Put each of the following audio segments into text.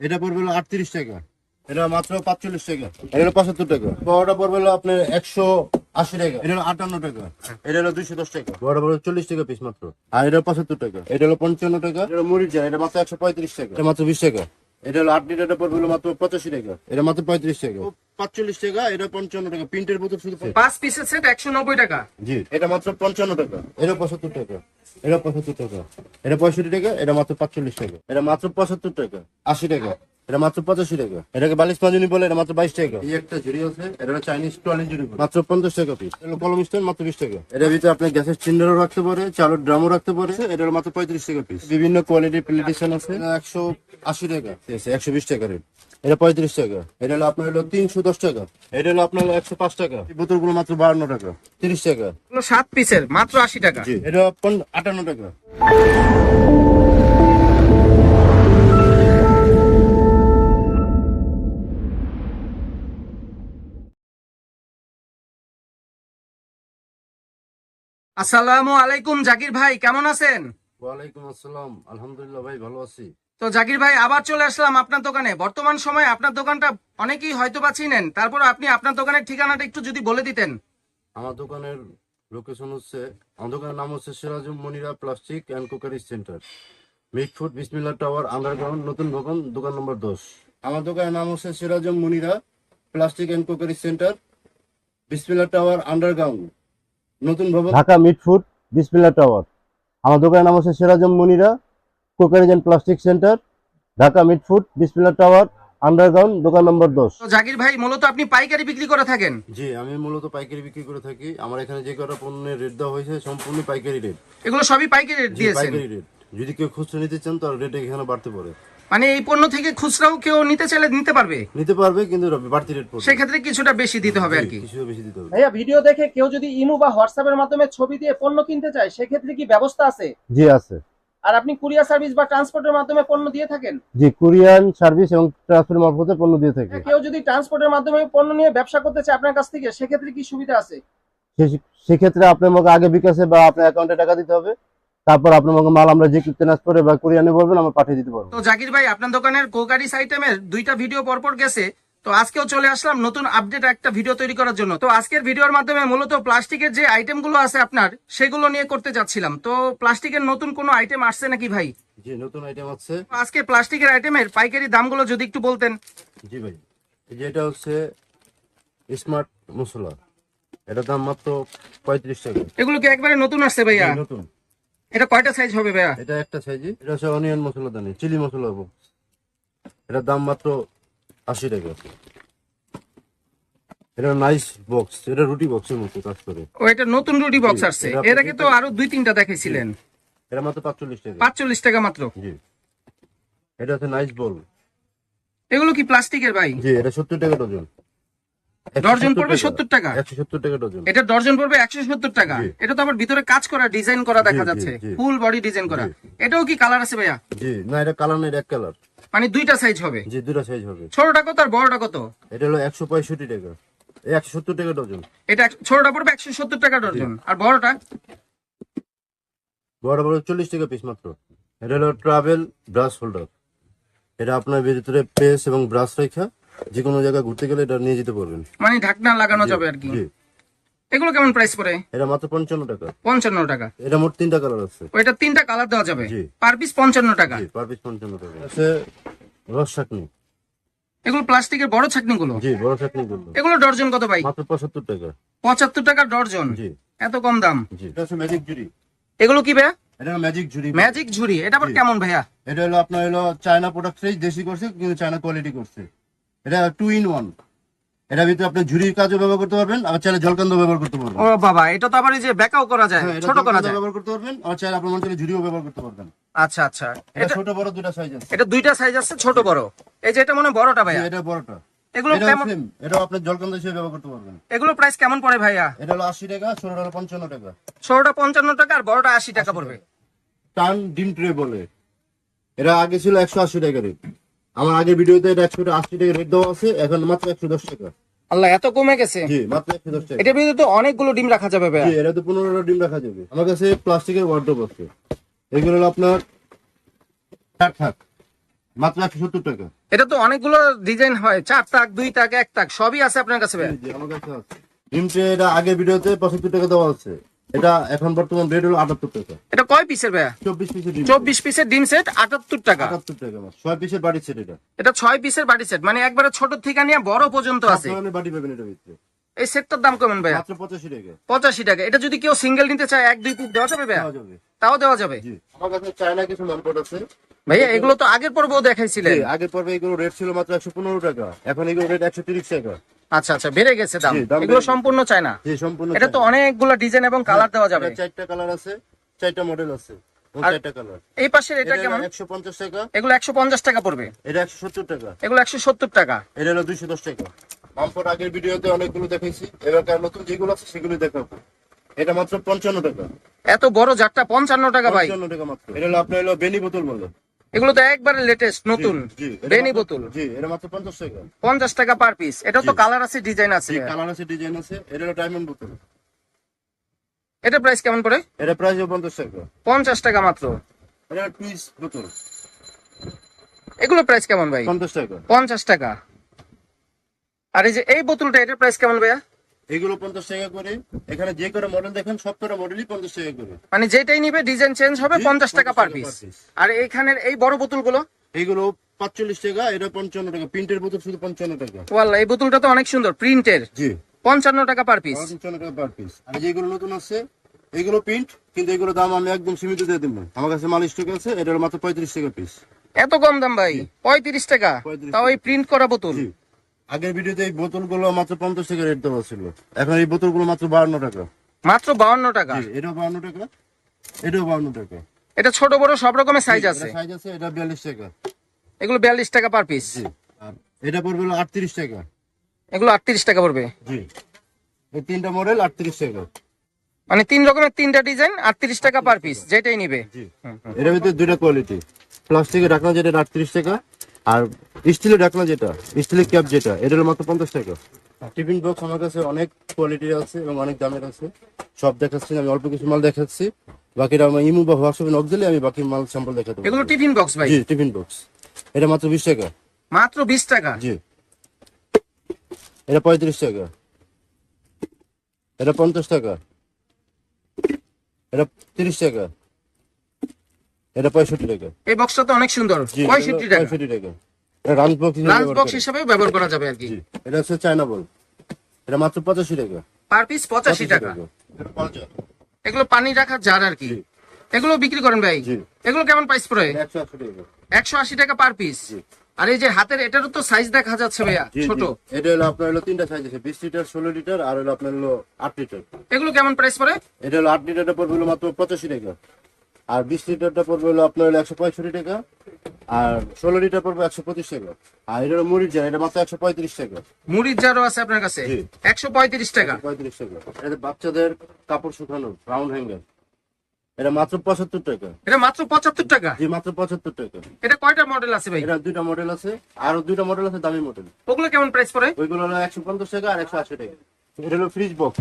এটা পড়বে হলো আটত্রিশ টাকা। এটা মাত্র পাঁচচল্লিশ টাকা। এটা হলো পঁচাত্তর টাকা। বড়টা পড়বে হলো আপনার একশো আশি টাকা। এটা হলো আটান্ন টাকা। এটা হলো দুইশো দশ টাকা। বড় বড় চল্লিশ টাকা পিস মাত্র। আর এটা পঁচাত্তর টাকা। এটা হলো পঞ্চান্ন টাকা। এটা মরিচা মুড়ির এটা মাত্র একশো পঁয়ত্রিশ টাকা। এটা মাত্র বিশ টাকা। এটা হলো আট লিটারটা পড়বে হলো মাত্র পঁচাশি টাকা। এটা মাত্র পঁয়ত্রিশ টাকা। পাঁচচল্লিশ টাকা এটা পঞ্চান্ন টাকা। প্রিন্টের বোতল শুধু পাঁচ পিসের সেট একশো নব্বই টাকা। জি। এটা মাত্র পঞ্চান্ন টাকা। এটা পঁচাত্তর টাকা। এটা পঁচাত্তর টাকা। এটা পঁয়ষট্টি টাকা এটা মাত্র পাঁচচল্লিশ টাকা। এটা মাত্র পঁচাত্তর টাকা। আশি টাকা। এটা মাত্র পঁচাশি টাকা। এটাকে বালিশ পাঁচুনি বলে এটা মাত্র বাইশ টাকা। এই একটা ঝুড়ি আছে এটা হলো চাইনিজ টোয়ালি ঝুড়ি মাত্র পঞ্চাশ টাকা পিস এটা কলম স্ট্যান্ড মাত্র বিশ টাকা। এটার ভিতরে আপনি গ্যাসের সিলিন্ডারও রাখতে পারে চালের ড্রামও রাখতে পারে। এটা হলো মাত্র পঁয়ত্রিশ টাকা পিস বিভিন্ন কোয়ালিটির প্লেটেশন আছে। একশো আশি টাকা। একশো বিশ টাকা রেট এটা পঁয়ত্রিশ টাকা। এটা হলো আপনার হলো তিনশো দশ টাকা। এটা হলো আপনার একশো পাঁচ টাকা। এই বোতলগুলো মাত্র বাহান্ন টাকা। তিরিশ টাকা। সাত পিসের মাত্র আশি টাকা। এটা আটান্ন টাকা। আসসালামু আলাইকুম জাকির ভাই কেমন আছেন? ওয়ালাইকুম আসসালাম। আলহামদুলিল্লাহ ভাই ভালো আছি। তো জাকির ভাই আবার চলে আসলাম আপনার দোকানে। বর্তমান সময়ে আপনার দোকানটা অনেকেই হয়তো বা চিনেন। তারপর আপনি আপনার দোকানের ঠিকানাটা একটু যদি বলে দিতেন। আমার দোকানের লোকেশন হচ্ছে আমার দোকানের নাম হচ্ছে Sirajum Monira plastic and cookery centre. Mitford Bismillah tower underground নতুন ভবন দোকান নম্বর দশ। আমার দোকানের নাম হচ্ছে Sirajum Monira plastic and cookery centre Bismillah tower underground. নতুন ভবন? Dhaka Mitford Bismillah tower. আমার দোকানের নাম হচ্ছে Sirajum Monira cookeries and plastic centre Dhaka Mitford Bismillah tower underground দোকান নম্বর দশ। জাকির ভাই মূলত আপনি পাইকারি বিক্রি করে থাকেন? জি আমি মূলত পাইকারি বিক্রি করে থাকি। আমার এখানে যে কটা পণ্যের রেট দেওয়া হয়েছে সম্পূর্ণ পাইকারি রেট এগুলো সবই পাইকারি রেট দিয়েছেন? পাইকারি রেট যদি কেউ খুচরো নিতে চান তার রেট এখানে বাড়তে পারে। মানে এই পণ্য থেকে খুচরাও কেউ নিতে চাইলে নিতে পারবে? নিতে পারবে কিন্তু বাড়তি রেট পড়বে। সেক্ষেত্রে কিছুটা বেশি দিতে হবে আর কি। কিছু বেশি দিতে হবে। ভাইয়া ভিডিও দেখে কেউ যদি ইমো বা হোয়াটসঅ্যাপের মাধ্যমে ছবি দিয়ে পণ্য কিনতে চায় সেক্ষেত্রে কি ব্যবস্থা আছে? জি আছে। আর আপনি কুরিয়ার সার্ভিস বা ট্রান্সপোর্টের মাধ্যমে পণ্য দিয়ে থাকেন? জি কুরিয়ান সার্ভিস এবং ট্রান্সফার মারফতে পণ্য দিয়ে থাকে। কেউ যদি ট্রান্সপোর্টের মাধ্যমে পণ্য নিয়ে ব্যবসা করতে চায় আপনার কাছ থেকে সেক্ষেত্রে কি সুবিধা আছে? সে- সেক্ষেত্রে আপনার আমাকে আগে বিকাশে বা আপনার অ্যাকাউন্টে টাকা দিতে হবে। তারপর আপনার মাল আমরা যে ট্রান্সফারে বা কুরিয়ানে বলবেন আমরা পাঠিয়ে দিতে পারব। তো জাকির ভাই আপনার দোকানের কোকারিস আইটেমের দুইটা ভিডিও পরপর গেছে তো আজকেও চলে আসলাম নতুন আপডেট একটা ভিডিও তৈরি করার জন্য। তো আজকের ভিডিওর মাধ্যমে মূলত প্লাস্টিকের যে আইটেমগুলো আছে আপনার সেগুলো নিয়ে করতে যাচ্ছিলাম। তো প্লাস্টিকের নতুন কোনো আইটেম আসছে নাকি ভাই? জি নতুন আইটেম আছে। আজকে প্লাস্টিকের আইটেমের পাইকারি দামগুলো যদি একটু বলতেন। জি ভাই এই যে এটা হচ্ছে স্মার্ট মশলা। এটা দাম মাত্র পঁয়ত্রিশ টাকা। এগুলো কি একবারে নতুন আসছে ভাইয়া? নতুন। এটা কয়টা সাইজ হবে ভাইয়া? এটা একটা সাইজি এটা হচ্ছে অনিয়ন মশলা দানি চিলি মশলা box। এটার দাম মাত্র আশি টাকা। এটা নাইস বক্স এটা রুটি বক্সের মতো কাজ করে। ও এটা নতুন রুটি বক্স আসছে। এর আগে তো আরও দুই তিনটা দেখেছিলেন এটা মাত্র পাঁচচল্লিশ টাকা। পাঁচচল্লিশ টাকা মাত্র? জি। এটা হচ্ছে নাইস বল এগুলো কি প্লাস্টিকের ভাই? জি এটা সত্তর টাকা ডজন। ডর্জন পড়বে সত্তর টাকা। একশো সত্তর টাকা ডজন এটা ডর্জন পড়বে একশো সত্তর টাকা। এটা তো আবার ভিতরে কাজ করা ডিজাইন করা দেখা যাচ্ছে। ফুল বডি ডিজাইন করা। এটাও কি কালার আছে ভাইয়া? জি না এটা কালার নেই এক কালার। মানে দুইটা সাইজ হবে। জি দুটা সাইজ হবে। ছোটটা কত আর বড়টা কত? এটা হলো একশো পঁয়ষট্টি টাকা। একশো সত্তর টাকা ডজন এটা ছোটটা পড়বে একশো সত্তর টাকা ডর্জন। আর বড়টা? বড় বড় চল্লিশ টাকা পিস মাত্র। এটা হলো ট্রাভেল ব্রাশ হোল্ডার এটা আপনার ভিতরে পেস এবং ব্রাশ রেখা। যে কোনো জায়গায় ঘুরতে গেলে এটা নিয়ে যেতে পারবেন। মানে ঢাকনা লাগানো যাবে আর কি। জি। এগুলো কেমন প্রাইস পড়ে? এটা মাত্র পঞ্চান্ন টাকা। পঞ্চান্ন টাকা। এটা মোট তিনটা কালার আছে। ওইটা তিনটা কালার দেওয়া যাবে? জি। পার পিস পঞ্চান্ন টাকা। জি পার পিস পঞ্চান্ন টাকা। আছে রস চাটনি। এগুলো প্লাস্টিকের বড় ছাকনিগুলো জি বড় চাটনি করব এগুলো ডর্জন কত ভাই? মাত্র পঁচাত্তর টাকা। পঁচাত্তর টাকা ডর্জন? জি। এত কম দাম? জি। এটা হচ্ছে ম্যাজিক ঝুড়ি। এগুলো কি ভাইয়া? এটা ম্যাজিক ঝুড়ি। ম্যাজিক ঝুড়ি। এটা আবার কেমন ভাইয়া? এটা হলো আপনার হলো চায়না প্রোডাক্টটাই দেশি করছে কিন্তু চায়না কোয়ালিটি করছে। এটা টু ইন ওয়ান এটা ভিতরে আপনি ঝুড়ির কাজও ব্যবহার করতে পারবেন আবার চাইলে জলকান্দ ব্যবহার করতে পারবেন। ও বাবা এটা তো আবার এই যে ব্যাকাও করা যায় হ্যাঁ, এটা ছোট করা যায়। ব্যবহার করতে পারবেন আবার চাইলে আপনার মন চাইলে ঝুড়িও ব্যবহার করতে পারবেন। আচ্ছা আচ্ছা। এটা এটা ছোট বড় দুটা সাইজ আছে। এটা দুইটা সাইজ আছে ছোট বড়। এই যে এটা মনে হয় বড়টা ভাইয়া। এটা বড়টা। এগুলো এটা কেমন এটাও আপনি জলকান্দ হিসেবে ব্যবহার করতে পারবেন। এগুলো প্রাইস কেমন পড়ে ভাইয়া? এটা হলো আশি টাকা ছোটটা হলো পঞ্চান্ন টাকা। ছোটটা পঞ্চান্ন টাকা আর বড়টা আশি টাকা পড়বে। টান ডিম ট্রে বলে। এটা আগে ছিল একশো আশি টাকা রেট। আমার আগের ভিডিওতে এটা একশো আশি টাকা রেট দেওয়া আছে এখন মাত্র একশো দশ টাকা। আল্লাহ এত কমে গেছে? জি মাত্র একশো দশ টাকা। এটার ভিতরে তো অনেকগুলো ডিম রাখা যাবে ভাইয়া। জি এটা তো পনেরোটা ডিম রাখা যাবে। আমার কাছে প্লাস্টিকের ওয়ার্ড্রোপ আছে। এগুলো হলো আপনার ষাট থাক। মাত্র একশো সত্তর টাকা। এটা তো অনেকগুলো ডিজাইন হয়। চার তাক দুই তাক এক তাক সবই আছে আপনার কাছে ভাইয়া। জি, জি, আমার কাছে আছে। ডিম ট্রে এটা আগের ভিডিওতে পঁচাত্তর টাকা দেওয়া আছে। এটা এখন বর্তমান রেট হলো আটাত্তর টাকা। এটা কয় পিসের ভাইয়া? চব্বিশ পিসের চব্বিশ পিসের ডিম সেট আটাত্তর টাকা। আটাত্তর টাকা ছয় পিসের বাড়ি সেট এটা। এটা ছয় পিসের বাড়ি সেট মানে একবারে ছোট থেকে নিয়ে বড় পর্যন্ত আছে। বাড়ি পাবেন এটার ভিতরে। এই সেটটার দাম কেমন ভাইয়া? মাত্র পঁচাশি টাকা। পঁচাশি টাকা। এটা যদি কেউ সিঙ্গেল নিতে চায় এক দুই পিস দেওয়া যাবে ভাইয়া? তাও দেওয়া যাবে? আমার কাছে চায়না কিছু মালপট আছে। ভাইয়া এগুলো তো আগের পর্বেও দেখাইছিলেন। আগের পর্বে এগুলো রেট ছিল মাত্র একশো পনেরো টাকা। এখন এগুলো রেট একশো তিরিশ টাকা। আচ্ছা আচ্ছা বেড়ে গেছে দাম। এগুলো সম্পূর্ণ চায় না সম্পূর্ণ এটা তো। অনেকগুলো ডিজাইন এবং কালার দেওয়া যাবে। চারটা কালার আছে চারটা মডেল আছে এই পাশের এটা কেমন? টাকা। এগুলো পড়বে। এটা টাকা। এগুলো একশো সত্তর টাকা। এটা হলো দুইশো দশ টাকা। বাম্পর আগের ভিডিওতে অনেকগুলো দেখাইছি। এবার নতুন যেগুলো আছে সেগুলো দেখাবো। এটা মাত্র পঞ্চান্ন টাকা। এত বড় জারটা পঞ্চান্ন টাকা ভাই। টাকা মাত্র। এটা হলো আপনার হলো বেনি বোতল বলে। এগুলো তো একবারে লেটেস্ট নতুন। বেনি বোতল। জি এটা মাত্র পঞ্চাশ টাকা। পঞ্চাশ টাকা পার পিস এটা তো কালার আছে ডিজাইন আছে। জি কালার আছে ডিজাইন আছে। এটা ডায়মন্ড বোতল। এটা প্রাইস কেমন পড়ে? এটা প্রাইস পঞ্চাশ টাকা। পঞ্চাশ টাকা মাত্র। এটা টুইস বোতল। এগুলো প্রাইস কেমন ভাই? পঞ্চাশ টাকা। পঞ্চাশ টাকা। আর এই যে এই বোতলটা এটার প্রাইস কেমন ভাইয়া? এগুলো পঞ্চাশ টাকা করে। এখানে যে করে মডেল দেখেন সব করে মডেলই পঞ্চাশ টাকা করে। মানে যেটাই নিবে ডিজাইন চেঞ্জ হবে পঞ্চাশ টাকা পার পিস আর এইখানের এই বড় বোতলগুলো? এগুলো পাঁচচল্লিশ টাকা এটা পঞ্চান্ন টাকা। প্রিন্টের বোতল শুধু পঞ্চান্ন টাকা। ওয়াল্লা এই বোতলটা তো অনেক সুন্দর প্রিন্টের। জি। পঞ্চান্ন টাকা পার পিস পঞ্চান্ন টাকা পার পিস আর যেগুলো নতুন আছে এগুলো প্রিন্ট কিন্তু এগুলো দাম আমি একদম সীমিত দিয়ে দেবো। আমার কাছে মাল স্টক আছে এটা হলো মাত্র পঁয়ত্রিশ টাকা পিস এত কম দাম ভাই পঁয়ত্রিশ টাকা। 35 তাও এই প্রিন্ট করা বোতল। আগের ভিডিওতে এই বোতলগুলো মাত্র পঞ্চাশ টাকা রেট দেওয়া ছিল। এখন এই বোতলগুলো মাত্র বাহান্ন টাকা। মাত্র বাউন্ন টাকা? এটাও বাহান্ন টাকা এটাও বাহান্ন টাকা। এটা ছোট বড় সব রকমের সাইজ আছে? সাইজ আছে এটা বিয়াল্লিশ টাকা। এগুলো বিয়াল্লিশ টাকা পার পিস আর এটা পড়বে হলো আটত্রিশ টাকা। এগুলো আটত্রিশ টাকা পড়বে? জি এই তিনটা মডেল আটত্রিশ টাকা। মানে তিন রকমের তিনটা ডিজাইন আটত্রিশ টাকা পার পিস যেটাই নিবে। জি এটার ভিতরে দুইটা কোয়ালিটি প্লাস্টিকের ঢাকনা যেটা আটত্রিশ টাকা। আর স্টিলের ঢাকনা যেটা স্টিলের ক্যাপ যেটা এটা হলো মাত্র পঞ্চাশ টাকা। টিফিন বক্স আমার কাছে অনেক কোয়ালিটির আছে এবং অনেক দামের আছে। সব দেখাচ্ছি আমি অল্প কিছু মাল দেখাচ্ছি। বাকিটা আমার ইমু বা হোয়াটসঅ্যাপে নক দিলে আমি বাকি মাল স্যাম্পল দেখাতে এগুলো টিফিন বক্স ভাই? জি টিফিন বক্স। এটা মাত্র বিশ টাকা। মাত্র বিশ টাকা? জি। এটা পঁয়ত্রিশ টাকা। এটা পঞ্চাশ টাকা। এটা তিরিশ টাকা। এটা পঁয়ষট্টি টাকা। এই বক্সটা তো অনেক সুন্দর। জি, পঁয়ষট্টি এটা টাকা। পঁয়ষট্টি টাকা। এটা রাঞ্চ বক্স লাঞ্চ বক্স হিসেবে ব্যবহার করা যাবে আর কি। এটা হচ্ছে চায়না বল এটা মাত্র পঁচাশি টাকা। পার পিস পঁচাশি টাকা। এগুলো পানি রাখার জার আর কি। এগুলো বিক্রি করেন ভাই? এগুলো কেমন প্রাইস পড়ে? এটা একশো আশি টাকা। পার পিস আর এই যে হাতের এটারও তো সাইজ দেখা যাচ্ছে ভাইয়া ছোট। এটা হলো আপনার হলো তিনটা সাইজ আছে। বিশ লিটার ষোলো লিটার আর হলো আপনার হলো আট লিটার এগুলো কেমন প্রাইস পড়ে? এটা হলো আট লিটারটা পড়বে হলো মাত্র পঁচাশি টাকা। আর বিশ লিটারটা পড়বে হলো আপনার হলো একশো পঁয়ষট্টি টাকা আর ষোলো লিটার পড়বে একশো পঁচিশ টাকা। আর এটা মুড়ির জার এটা মাত্র একশো পঁয়ত্রিশ টাকা। মুড়ির জারও আছে আপনার কাছে? একশো পঁয়ত্রিশ টাকা? পঁয়ত্রিশ টাকা। এটা বাচ্চাদের কাপড় শুকানো রাউন্ড হ্যাঙ্গার এটা মাত্র পঁচাত্তর টাকা। এটা মাত্র পঁচাত্তর টাকা? জি মাত্র পঁচাত্তর টাকা। এটা কয়টা মডেল আছে ভাই? এটা দুইটা মডেল আছে আর দুইটা মডেল আছে দামি মডেল ওগুলো কেমন প্রাইস পড়ে? ওইগুলো হলো একশো পঞ্চাশ টাকা আর একশো আশি টাকা। এটা হলো ফ্রিজ বক্স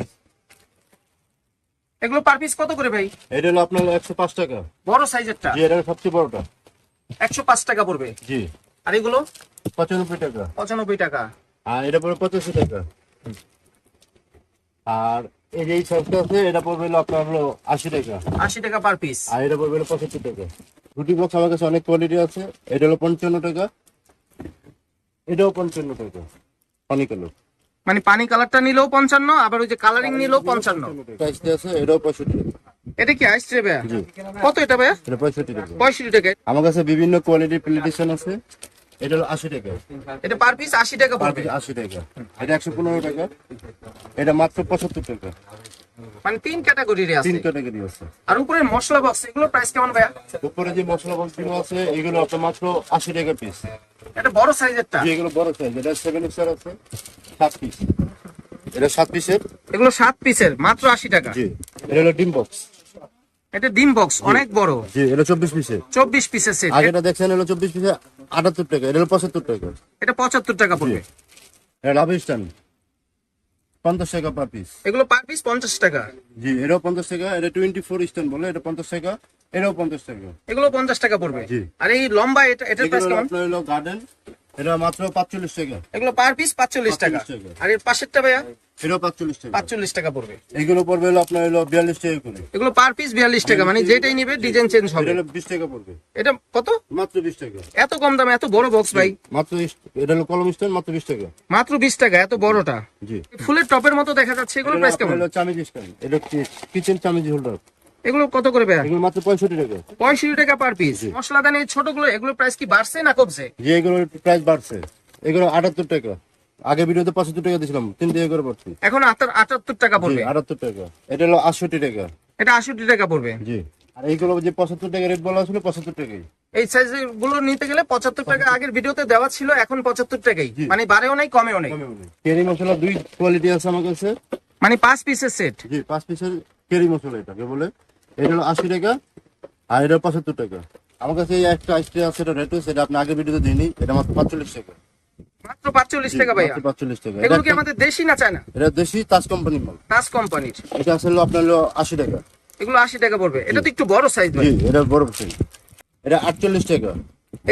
এগুলো পার পিস কত করে ভাই? এটা হলো আপনার একশো পাঁচ টাকা। বড় সাইজেরটা? জি এটা সবচেয়ে বড়টা। একশো পাঁচ টাকা পড়বে? জি। আর এগুলো? পঁচানব্বই টাকা। পঁচানব্বই টাকা। আর এটা পড়বে পঁচাশি টাকা। আর এই যে সাইজটা আছে এটা পড়বে হলো আপনার হলো আশি টাকা। আশি টাকা পার পিস আর এটা পড়বে হলো পঁচাত্তর টাকা। রুটি বক্স আমার কাছে অনেক কোয়ালিটি আছে। এটা হলো পঞ্চান্ন টাকা। এটাও পঞ্চান্ন টাকা। অনেক আলো মানে পানি কালারটা নিলেও পঞ্চান্ন আবার ওই যে কালারিং নিলেও পঞ্চান্ন। এটাও পঁয়ষট্টি এটা কি আইস ভাইয়া? কত এটা ভাইয়া? পঁয়ষট্টি টাকা। পঁয়ষট্টি টাকা। আমার কাছে বিভিন্ন কোয়ালিটির প্লেটেশন আছে। এটা হলো আশি টাকা। এটা পার পিস আশি টাকা পড়বে। আশি টাকা। এটা একশো পনেরো টাকা। এটা মাত্র পঁচাত্তর টাকা। মানে তিন ক্যাটাগরির আছে। তিন ক্যাটাগরি আছে। আর উপরে মশলা বক্স এগুলোর প্রাইস কেমন ভাইয়া? উপরে যে মশলা বক্সগুলো আছে এগুলো আপনার মাত্র আশি টাকা পিস এটা বড় সাইজেরটা এগুলো বড় সাইজ এটা সেভেন এক্সার আছে। সাত পিস এটা সাত পিসের এগুলো সাত পিসের মাত্র আশি টাকা। জি এটা হলো ডিম বক্স এটা ডিম বক্স অনেক বড়। জি এটা চব্বিশ পিসের চব্বিশ পিসের সেট আগেটা দেখছেন হলো চব্বিশ পিসে আটাত্তর টাকা এটা হলো পঁচাত্তর টাকা। এটা পঁচাত্তর টাকা পড়বে। এটা স্ট্যান্ড পঞ্চাশ টাকা পার পিস এগুলো পার পিস পঞ্চাশ টাকা। জি এটাও পঞ্চাশ টাকা এটা টোয়েন্টি ফোর স্টোন বলে এটা পঞ্চাশ টাকা এটাও পঞ্চাশ টাকা। এগুলো পঞ্চাশ টাকা পড়বে। জি। আর এই লম্বা এটা এটার প্রাইস কেমন? আপনার হলো গার্ডেন এটা মাত্র পাঁচচল্লিশ টাকা। এগুলো পার পিস 45 টাকা। আর এর পাশেরটা ভাইয়া? এটাও পাঁচচল্লিশ টাকা। পাঁচচল্লিশ টাকা পড়বে। এগুলো পড়বে হলো আপনার হলো বিয়াল্লিশ টাকা করে। এগুলো পার পিস বিয়াল্লিশ টাকা মানে যেটাই নিবে ডিজাইন চেঞ্জ হবে। এটা হলো বিশ টাকা পড়বে। এটা কত? মাত্র বিশ টাকা। এত কম দামে এত বড় বক্স ভাই। মাত্র এটা হলো কলম স্টোন মাত্র বিশ টাকা। মাত্র বিশ টাকা এত বড়টা। জি। ফুলের টপের মতো দেখা যাচ্ছে এগুলো প্রাইস কেমন? হলো চামিজ এটা কিচেন চামিজ হোল্ডার এগুলো কত করে এগুলো মাত্র পঁয়ষট্টি টাকা। পঁয়ষট্টি টাকা পার পিস মশলাদানি ছোটগুলো এগুলো প্রাইস কি বাড়ছে না কমছে? যে এগুলোর প্রাইস বাড়ছে। এগুলো আটাত্তর টাকা। আগে ভিডিওতে পঁচাত্তর টাকা দিয়েছিলাম তিন টাকা করে পড়ছি। এখন আটাত্তর টাকা পড়বে। আটাত্তর টাকা। এটা হলো আটষট্টি টাকা। এটা আষট্টি টাকা পড়বে। জি। আর এইগুলো যে পঁচাত্তর টাকা রেট বলা ছিল পঁচাত্তর টাকাই। এই সাইজগুলো নিতে গেলে পঁচাত্তর টাকা আগের ভিডিওতে দেওয়া ছিল এখন পঁচাত্তর টাকাই। মানে বাড়েও নাই কমেও নেই। কেরি মশলা দুই কোয়ালিটি আছে আমার কাছে। মানে পাঁচ পিসের সেট জি পাঁচ পিসের কেরি মশলা এটাকে বলে। এটা হলো আশি টাকা আর এটা পঁচাত্তর টাকা। আমার কাছে এই একটা আইসটি আছে এটা রেট সেটা আপনি আগের ভিডিওতে দিইনি এটা মাত্র পাঁচচল্লিশ টাকা। মাত্র পাঁচচল্লিশ টাকা ভাইয়া। পাঁচচল্লিশ টাকা। এগুলো কি আমাদের দেশি না চায়না? এটা দেশি তাজ কোম্পানির মাল। তাস কোম্পানির এটা আসলে আপনার হলো আশি টাকা। এগুলো আশি টাকা পড়বে। এটা তো একটু বড় সাইজ ভাই। এটা বড় সাইজ এটা আটচল্লিশ টাকা।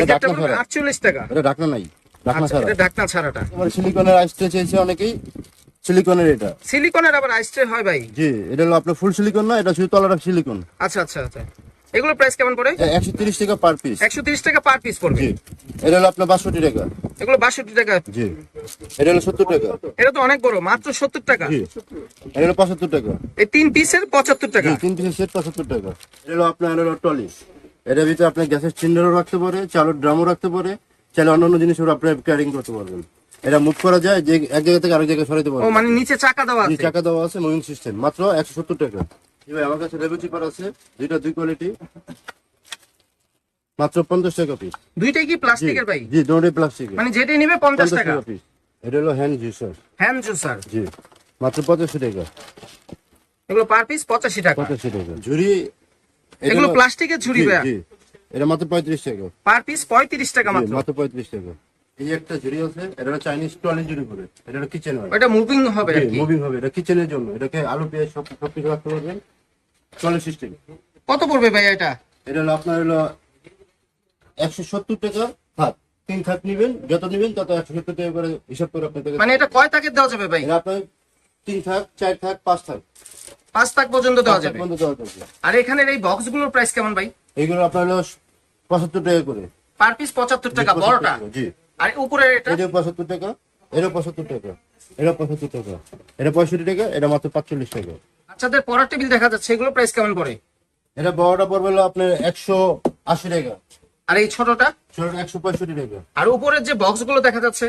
এটা আটচল্লিশ টাকা। এটা ঢাকনা নাই ঢাকনা আচ্ছা ছাড়া। এটা ঢাকনা ছাড়াটা। সিলিকনের চেয়েছে অনেকেই। সিলিকনের এটা। সিলিকনের আবার আইস্ট্রে হয় ভাই? জি এটা হলো আপনার ফুল সিলিকন না এটা শুধু তলাটা সিলিকন আচ্ছা আচ্ছা আচ্ছা। এগুলো প্রাইস কেমন পড়ে? একশো তিরিশ টাকা পার পিস একশো তিরিশ টাকা পার পিস পড়বে। জি এটা হলো আপনার বাষট্টি টাকা। এগুলো বাষট্টি টাকা। জি এটা হলো সত্তর টাকা। এটা তো অনেক বড় মাত্র সত্তর টাকা। জি এটা হলো পঁচাত্তর টাকা। এই তিন পিসের পঁচাত্তর টাকা। তিন পিসের সেট পঁচাত্তর টাকা। এটা হলো আপনার হলো টলি এটার ভিতরে আপনি গ্যাসের সিলিন্ডারও রাখতে পারে চালের ড্রামও রাখতে পারে। চাইলে অন্যান্য জিনিসও আপনি ক্যারিং করতে পারবেন। এটা মুভ করা যায় যে এক জায়গা থেকে আরেক জায়গায় সরাইতে ও মানে নিচে চাকা দেওয়া আছে? চাকা দেওয়া আছে মুভিং সিস্টেম মাত্র একশো সত্তর টাকা। জি ভাই আমার কাছে লেবু চিপার আছে দুইটা দুই কোয়ালিটি মাত্র পঞ্চাশ টাকা পিস দুইটাই কি প্লাস্টিকের ভাই? জি দৌড়ে প্লাস্টিক মানে যেটাই নেবে পঞ্চাশ পঞ্চাশ টাকা। টাকা পিস এটা হলো হ্যান্ড জুসার হ্যান্ড জুসার জি মাত্র পঁচাশি টাকা। এগুলো পার পিস পঁচাশি টাকা। পঁচাশি টাকা। ঝুড়ি এটা এগুলো প্লাস্টিকের ঝুড়ি জি। এটা মাত্র পঁয়ত্রিশ টাকা। পার পিস পঁয়ত্রিশ টাকা জি, মাত্র। মাত্র পঁয়ত্রিশ টাকা। এই একটা ঝুড়ি আছে এটা হলো চাইনিজ টলি ঝুড়ি করে এটা হলো কিচেন হয়। ওটা মুভিং হবে আর কি মুভিং হবে এটা কিচেনের জন্য এটাকে আলু পেঁয়াজ সব সব কিছু রাখতে পারবেন। টলি সিস্টেম কত পড়বে ভাইয়া এটা? এটা হলো আপনার হলো একশো সত্তর টাকা থাক তিন থাক নিবেন যত নিবেন তত একশো সত্তর টাকা করে হিসাব করে আপনার মানে এটা কয় তাকের দেওয়া যাবে ভাই? এটা আপনার তিন থাক চার থাক পাঁচ থাক পাঁচ তাক পর্যন্ত দেওয়া পাঁচ থাক যাবে। পর্যন্ত দেওয়া যাবে। আর এখানের এই বক্সগুলোর প্রাইস কেমন ভাই? এইগুলো আপনার হলো পঁচাত্তর টাকা করে। পার পিস পঁচাত্তর টাকা বড়টা? জি। আর উপরের এটা? টাকা এটা টাকা এটা পঁচাত্তর টাকা এটা পঁয়ষট্টি টাকা এটা মাত্র পাঁচচল্লিশ টাকা। বাচ্চাদের পড়ার টেবিল দেখা যাচ্ছে এগুলো প্রাইস কেমন পড়ে? এটা বড়টা পড়বে হলো আপনার একশো আশি টাকা। আর এই ছোটটা? ছোটটা একশো পঁয়ষট্টি টাকা। আর উপরের যে বক্সগুলো দেখা যাচ্ছে?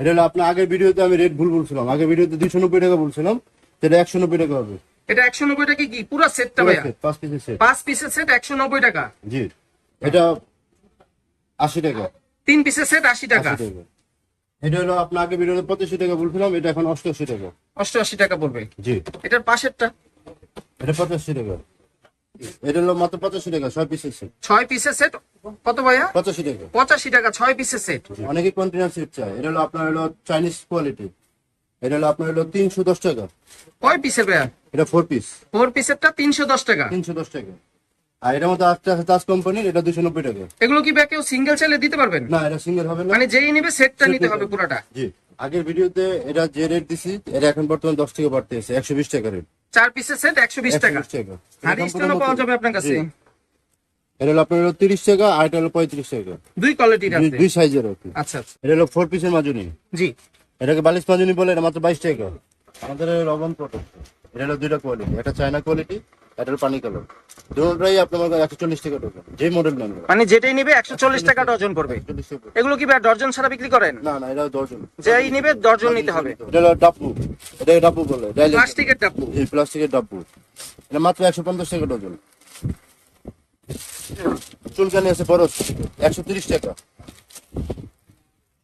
এটা হলো আপনার আগের ভিডিওতে আমি রেট ভুল বলছিলাম আগের ভিডিওতে দুইশো নব্বই টাকা বলছিলাম সেটা একশো নব্বই টাকা হবে। এটা একশো নব্বই টাকা কি? পুরো সেটটা ভাইয়া? পিসের সেট পাঁচ পিসের সেট একশো নব্বই টাকা। জি এটা আশি টাকা। তিন পিসের সেট আশি টাকা। এটা হলো আপনার আগে ভিডিওতে পঁচাশি টাকা বলছিলাম এটা এখন অষ্টআশি টাকা। অষ্টআশি টাকা পড়বে। জি। এটার পাশেরটা? এটা পঁচাশি টাকা। এটা হলো মাত্র পঁচাশি টাকা ছয় পিসের সেট ছয় পিসের সেট কত ভাইয়া? পঁচাশি টাকা। পঁচাশি টাকা ছয় পিসের সেট অনেকে কন্টেনার সেট চায়। এটা হলো আপনার হলো চাইনিজ কোয়ালিটি এটা হলো আপনার হলো তিনশো দশ টাকা। কয় পিসের ভাইয়া? এটা ফোর পিস ফোর পিসেরটা তিনশো দশ টাকা। তিনশো দশ টাকা। আর এটার মধ্যে আস্তে আস্তে তাজ কোম্পানির এটা দুশো নব্বই টাকা। এগুলো কি কেউ সিঙ্গেল চাইলে দিতে পারবেন? না এটা সিঙ্গেল হবে না। মানে যেই নিবে সেটটা নিতে হবে। পুরোটা। জি। আগের ভিডিওতে এটা যে রেট দিছি এটা এখন বর্তমানে দশ টাকা বাড়তে আছে একশো বিশ টাকা রেট চার পিসের সেট একশো বিশ টাকা। স্টোনও পাওয়া যাবে আপনার কাছে। এটা হলো আপনার তিরিশ টাকা আর এটা হলো পঁয়ত্রিশ টাকা। দুই কোয়ালিটির দুই- আছে। দুই সাইজের আর আচ্ছা আচ্ছা। এটা হলো ফোর পিসের মাজুনি। জি। এটাকে বালিশ মাজুনি বলে এটা মাত্র বাইশ টাকা। আমাদের লবণ প্রোডাক্ট এটা হলো দুইটা কোয়ালিটি একটা চায়না কোয়ালিটি এটা হলো পানি কালার দুটোটাই আপনার একশো চল্লিশ টাকা টোকেন যে মডেল নেন মানে যেটাই নিবে একশো চল্লিশ টাকা ডজন পড়বে। এগুলো কি ভাই ডর্জন ছাড়া বিক্রি করেন? না না এটা দর্জন যেই নিবে ডর্জন নিতে হবে। এটা ডাব্বু। এটা ডাব্বু বলে। প্লাস্টিকের ডাব্বু। এই প্লাস্টিকের ডাব্বু। এটা মাত্র একশো পঞ্চাশ টাকা ডজন। চুলকানি আছে বরস একশো তিরিশ টাকা।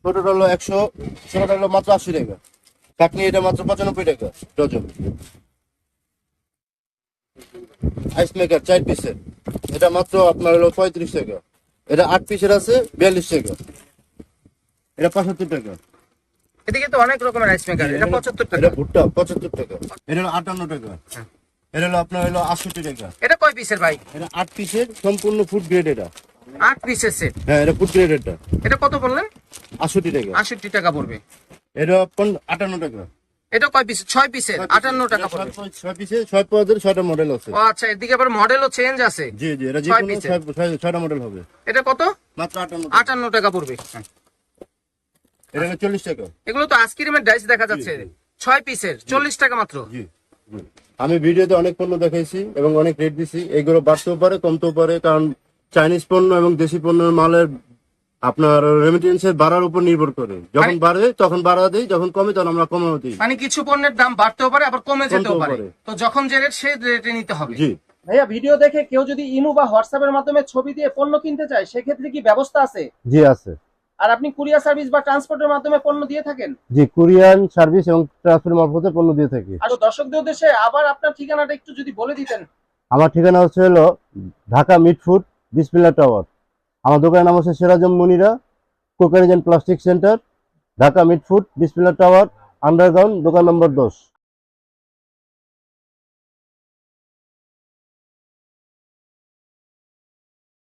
ছোটটা হলো একশো ছোটটা হলো মাত্র আশি টাকা। কাকনি এটা মাত্র পঁচানব্বই টাকা ডজন। আইস মেকার চার পিসের এটা মাত্র আপনার হলো পঁয়ত্রিশ টাকা। এটা আট পিসের আছে বিয়াল্লিশ টাকা। এটা পঁচাত্তর টাকা। এদিকে তো অনেক রকমের রাইস মেকার এটা পঁচাত্তর টাকা। এটা ভুট্টা পঁচাত্তর টাকা। এটা হলো আটান্ন টাকা। এটা হলো আপনার হলো আটষট্টি টাকা। এটা কয় পিসের ভাই? এটা আট পিসের সম্পূর্ণ ফুড গ্রেড এটা। আট পিসের সেট হ্যাঁ এটা ফুড গ্রেড এটা এটা কত বললেন? আটষট্টি টাকা। আষট্টি টাকা পড়বে। এটা আটান্ন টাকা। এটা কয় পিস ছয় পিসের আটান্ন টাকা পড়বে। ছয়- পিসে ছয় পদের ছয়টা মডেল আছে। ও আচ্ছা এদিকে আবার মডেলও চেঞ্জ আছে। জি জি এটা ছয় পিসের। ছয়টা মডেল হবে। এটা কত? মাত্র আটান্ন টাকা। আটান্ন টাকা পড়বে। এটা হলো চল্লিশ টাকা। এগুলো তো আইসক্রিমের ডাইস দেখা যাচ্ছে। ছয় পিসের চল্লিশ টাকা মাত্র। জি। আমি ভিডিওতে অনেক পণ্য দেখাইছি এবং অনেক রেট দিছি। এগুলো বাড়তেও পারে কমতেও পারে কারণ চাইনিজ পণ্য এবং দেশি পণ্যের মালের আপনার রেমিটেন্সের বাড়ার উপর নির্ভর করে। যখন মানে- বাড়ে তখন বাড়া দিই যখন কমে তখন আমরা কমাও দিই। মানে কিছু পণ্যের দাম বাড়তেও পারে আবার কমে যেতেও পারে। তো যখন যে রেট সেই রেটে নিতে হবে। জি। ভাইয়া ভিডিও দেখে কেউ যদি ইমু বা হোয়াটসঅ্যাপের মাধ্যমে ছবি দিয়ে পণ্য কিনতে চায় সেক্ষেত্রে কি ব্যবস্থা আছে? জি আছে। আর আপনি কুরিয়ার সার্ভিস বা ট্রান্সপোর্টের মাধ্যমে পণ্য দিয়ে থাকেন? জি কুরিয়ার সার্ভিস এবং ট্রান্সপোর্ট মারফতে পণ্য দিয়ে থাকি। আর দর্শকদের উদ্দেশ্যে আবার আপনার ঠিকানাটা একটু যদি বলে দিতেন। আমার ঠিকানা হচ্ছে হলো ঢাকা মিট ফুড বিসমিল্লা টাওয়ার আমার দোকানের নাম হচ্ছে Sirajum Monira cookeries and plastic centre, Dhaka Mitford Bismillah tower, underground, দোকান নম্বর দশ।